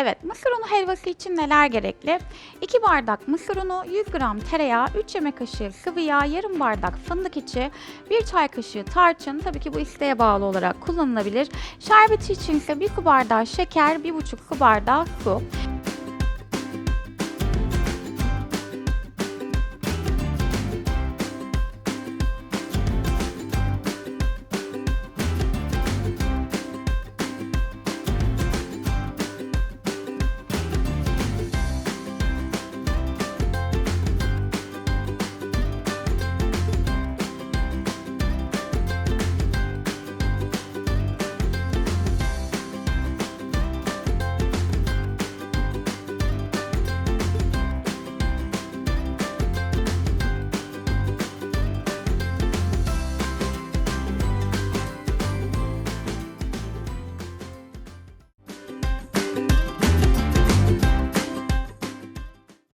Evet, mısır unu helvası için neler gerekli? 2 bardak mısır unu, 100 gram tereyağı, 3 yemek kaşığı sıvı yağ, yarım bardak fındık içi, 1 çay kaşığı tarçın, tabii ki bu isteğe bağlı olarak kullanılabilir. Şerbeti için ise 1 su bardağı şeker, 1,5 su bardağı su.